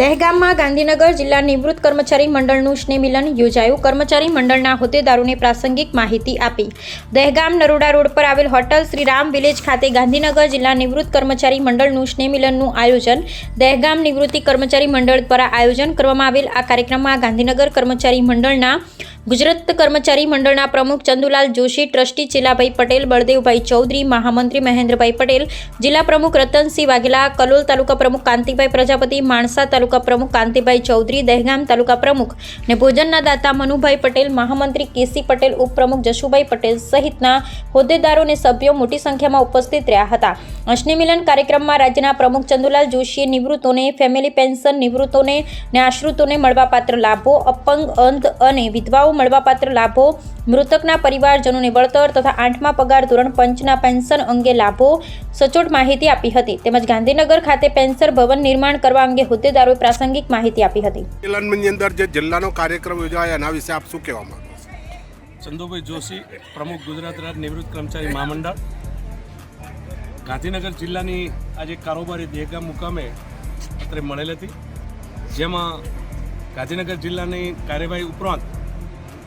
દહેગામમાં ગાંધીનગર જિલ્લા નિવૃત્ત કર્મચારી મંડળનું સ્નેહમિલન યોજાયું. કર્મચારી મંડળના હોદ્દેદારોને પ્રાસંગિક માહિતી આપી. દહેગામ નરોડા રોડ પર આવેલ હોટલ શ્રી રામ વિલેજ ખાતે ગાંધીનગર જિલ્લા નિવૃત્ત કર્મચારી મંડળનું સ્નેહમિલનનું આયોજન દહેગામ નિવૃત્તિ કર્મચારી મંડળ દ્વારા આયોજન કરવામાં આવેલ. આ કાર્યક્રમમાં ગાંધીનગર કર્મચારી મંડળના ગુજરાત કર્મચારી મંડળના પ્રમુખ ચંદુલાલ જોશી, ટ્રસ્ટી ચિલાભાઈ પટેલ, બળદેવભાઈ ચૌધરી, મહામંત્રી મહેન્દ્રભાઈ પટેલ, જિલ્લા પ્રમુખ રતનસિંહ વાઘેલા, કલોલ તાલુકા પ્રમુખ કાંતિભાઈ પ્રજાપતિ, માણસા તાલુકા પ્રમુખ કાંતિભાઈ ચૌધરી, દહેગામ તાલુકા પ્રમુખ ને ભોજનના દાતા મનુભાઈ પટેલ, મહામંત્રી કેસી પટેલ, ઉપપ્રમુખ જશુભાઈ પટેલ સહિતના હોદ્દેદારો અને સભ્યો મોટી સંખ્યામાં ઉપસ્થિત રહ્યા હતા. અશ્નિ મિલન કાર્યક્રમમાં રાજ્યના પ્રમુખ ચંદુલાલ જોશીએ નિવૃત્તોને, ફેમિલી પેન્શન નિવૃત્તોને ને આશ્રિતોને મળવાપાત્ર લાભો, અપંગ, અંધ અને વિધવાઓ મળવાપાત્ર લાભો મૃતકના પરિવારજનોને વળતર તથા આઠમા પગાર ધોરણ પંચના પેન્શન અંગે લાભો સચોટ માહિતી આપી હતી. તેમજ ગાંધીનગર ખાતે પેન્શન ભવન નિર્માણ કરવા અંગે હોદ્દેદારોએ પ્રાસંગિક માહિતી આપી હતી. અંદર જે જિલ્લાનો કાર્યક્રમ યોજાયો એના વિશે આપ શું કહેવા માંગો છો? ચંદુભાઈ જોશી પ્રમુખ ગુજરાત રાજ્ય નિવૃત્ત કર્મચારી મહામંડળ. ગાંધીનગર જિલ્લાની આજે કારોબારી દેગા મુકામે અત્રે મળેલ હતી. જેમાં ગાંધીનગર જિલ્લાની કાર્યવાહી ઉપરાંત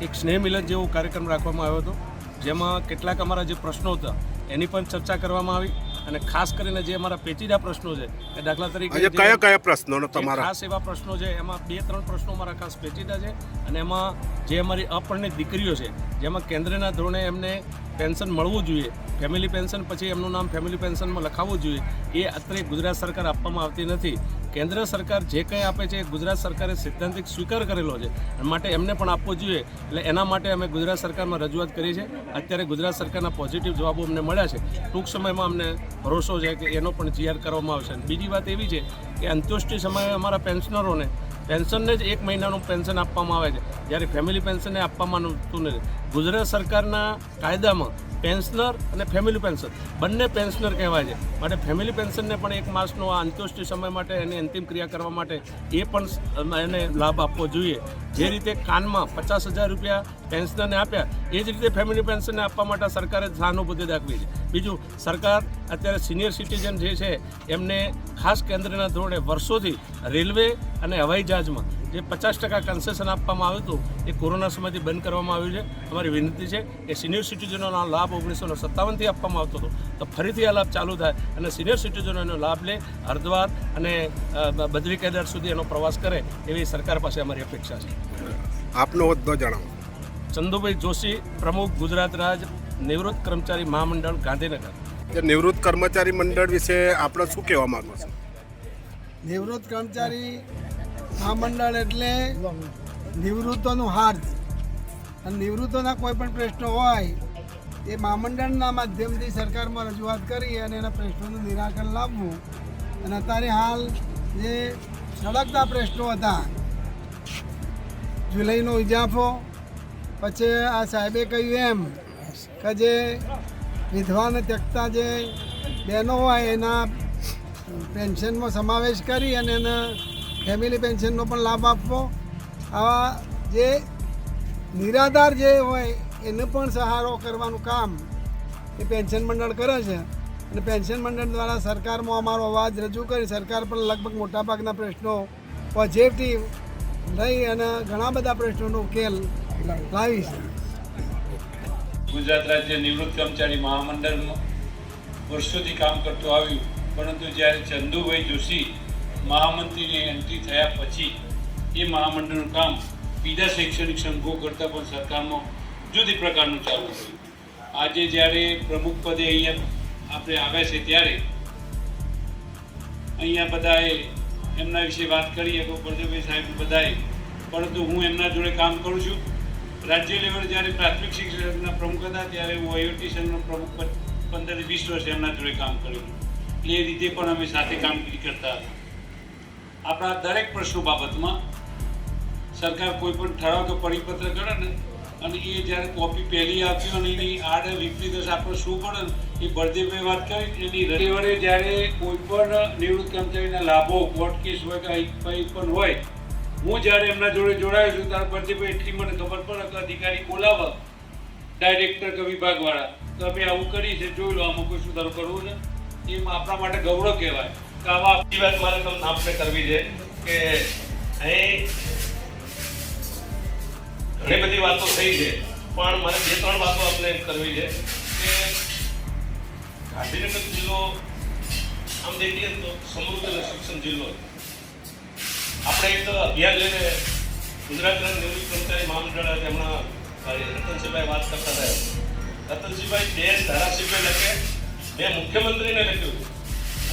એક સ્નેહ મિલન જેવો કાર્યક્રમ રાખવામાં આવ્યો હતો જેમાં કેટલાક અમારા જે પ્રશ્નો હતા એની પણ ચર્ચા કરવામાં આવી અને ખાસ કરીને જે અમારા પેચીદા પ્રશ્નો છે એ દાખલા તરીકે કયા કયા પ્રશ્નો તમારા? ખાસ એવા પ્રશ્નો છે એમાં બે ત્રણ પ્રશ્નો અમારા ખાસ પેચીદા છે અને એમાં જે અમારી અપરિણિત દીકરીઓ છે જેમાં કેન્દ્રના ધોરણે એમને પેન્શન મળવું જોઈએ ફેમિલી પેન્શન પછી એમનું નામ ફેમિલી પેન્શનમાં લખાવવું જોઈએ એ અત્યારે ગુજરાત સરકાર આપવામાં આવતી નથી. કેન્દ્ર સરકાર જે કંઈ આપે છે ગુજરાત સરકારે સિદ્ધાંતિક સ્વીકાર કરેલો છે માટે એમને પણ આપવો જોઈએ. એટલે એના માટે અમે ગુજરાત સરકારમાં રજૂઆત કરી છે અત્યારે ગુજરાત સરકારના પોઝિટિવ જવાબો અમને મળ્યા છે. ટૂંક સમયમાં અમને ભરોસો છે કે એનો પણ જીઆર કરવામાં આવશે. બીજી વાત એવી છે કે અંત્યોષ્ટિ સમયે અમારા પેન્શનરોને પેન્શનને જ એક મહિનાનું પેન્શન આપવામાં આવે છે. જ્યારે ફેમિલી પેન્શનને આપવામાં આવતું નથી. ગુજરાત સરકારના કાયદામાં પેન્શનર અને ફેમિલી પેન્શન બંને પેન્શનર કહેવાય છે. માટે ફેમિલી પેન્શનને પણ એક માસનો આ અંત્યોષ્ટિ સમય માટે એની અંતિમ ક્રિયા કરવા માટે એ પણ એને લાભ આપવો જોઈએ. જે રીતે કાનમાં પચાસ હજાર રૂપિયા પેન્શનરને આપ્યા, એ જ રીતે ફેમિલી પેન્શનને આપવા માટે સરકારે સહાનુભૂતિ દાખવી છે. બીજું, સરકાર અત્યારે સિનિયર સિટીઝન જે છે, એમને ખાસ કેન્દ્રના ધોરણે વર્ષોથી રેલવે અને હવાઈ જહાજમાં જે પચાસ ટકા કન્સેશન આપવામાં આવ્યું હતું એ કોરોના સમયથી બંધ કરવામાં આવ્યું છે. અમારી વિનંતી છે કે સિનિયર સિટીઝનોનો આ લાભ ઓગણીસો સત્તાવનથી આપવામાં આવતો હતો. તો ફરીથી આ લાભ ચાલુ થાય અને સિનિયર સિટીઝનો એનો લાભ લે હરદ્વાર અને બદ્રી કેદાર સુધી એનો પ્રવાસ કરે એવી સરકાર પાસે અમારી અપેક્ષા છે. આપનો હોદ્દો જણાવો. ચંદુભાઈ જોશી પ્રમુખ ગુજરાત રાજ નિવૃત્ત કર્મચારી મહામંડળ ગાંધીનગર. નિવૃત્ત કર્મચારી મંડળ વિશે આપણે શું કહેવા માગો છો? નિવૃત્ત કર્મચારી મહામંડળ એટલે નિવૃત્તોનું હાર્દ. અને નિવૃત્તોના કોઈ પણ પ્રશ્નો હોય, એ મહામંડળના માધ્યમથી સરકારમાં રજૂઆત કરી અને એના પ્રશ્નોનું નિરાકરણ લાવવું. અને અત્યારે હાલ જે સળગતા પ્રશ્નો હતા, જુલાઈનો ઇજાફો, પછી આ સાહેબે કહ્યું એમ કે જે વિધવાને ત્યક્તા જે બહેનો હોય, એના પેન્શનમાં સમાવેશ કરી અને એને ફેમિલી પેન્શનનો પણ લાભ આપવો. આવા જે નિરાધાર જે હોય, એને પણ સહારો કરવાનું કામ એ પેન્શન મંડળ કરે છે. અને પેન્શન મંડળ દ્વારા સરકારમાં અમારો અવાજ રજૂ કરી સરકાર પણ લગભગ મોટાભાગના પ્રશ્નો પોઝિટિવ લઈ અને ઘણા બધા પ્રશ્નોનો ઉકેલ લાવી છે ગુજરાત રાજ્ય નિવૃત્ત કર્મચારી મહામંડળમાં વર્ષોથી કામ કરતું આવ્યું. પરંતુ જ્યારે ચંદુભાઈ જોશી મહામંત્રીની એન્ટ્રી થયા પછી એ મહામંડળનું કામ બીજા શૈક્ષણિક સંઘો કરતાં પણ સરકારમાં જુદી પ્રકારનું ચાલુ થયું આજે જ્યારે પ્રમુખ પદે અહીંયા આપણે આવ્યા છે ત્યારે અહીંયા બધાએ એમના વિશે વાત કરીએ તો બળદેવભાઈ સાહેબ બધાએ, પરંતુ હું એમના જોડે કામ કરું છું. રાજ્ય લેવલ જ્યારે પ્રાથમિક શિક્ષણના પ્રમુખ હતા, ત્યારે હું આઈઓટી સંઘનો પ્રમુખ પદ પંદરથી વીસ વર્ષ એમના જોડે કામ કર્યું એટલે એ રીતે પણ અમે સાથે કામગીરી કરતા હતા. આપણા દરેક પ્રશ્નો બાબતમાં સરકાર કોઈ પણ ઠરાવ કે પરિપત્ર કરે ને, અને એ જ્યારે કોપી પહેલી આપ્યો અને એની આડે વિપરીત આપણે શું પડે ને, એ બળદેવભાઈ વાત કરી, એની રવિવારે જ્યારે કોઈ પણ નિવૃત્ત કર્મચારીના લાભો કોર્ટ કેસ હોય કે કંઈ પણ હોય, હું જ્યારે એમના જોડે જોડાયો છું, ત્યારે બળદેવભાઈ એટલી મને ખબર પડે કે અધિકારી બોલાવે ડાયરેક્ટર કે વિભાગવાળા, તો અમે આવું કરી છે, જોઈ લો, આમાં કોઈ સુધારો કરવો છે એ આપણા માટે ગૌરવ કહેવાય. કે આવા વાત મારે તમને આપને કરવી છે કે અહીં ઘણી બધી વાતો થઈ છે, પણ મારે બે ત્રણ વાતો આપને કરવી છે કે ગાંધીનગર જિલ્લો, આમ દેખીએ તો સમૃદ્ધ અને સક્ષમ જિલ્લો આપણે એક અભિયાન લઈને ગુજરાત રાજ્ય નિવૃત્ત કર્મચારી મહામંડળ તેમના રતનસિંહભાઈ વાત કરતા હતા. રતનસિંહભાઈ બે ધારાસભ્ય લખે મેં મુખ્યમંત્રીને લખ્યું.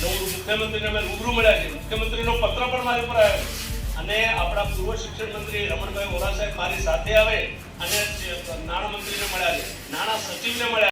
હું મુખ્યમંત્રીને મેં રૂબરૂ મળ્યા છે. મુખ્યમંત્રીનો પત્ર પણ મારી પર આવ્યો અને આપણા પૂર્વ શિક્ષણ મંત્રી રમણભાઈ વોરા મારી સાથે આવે અને નાણામંત્રીને મળ્યા છે. નાણાં સચિવને મળ્યા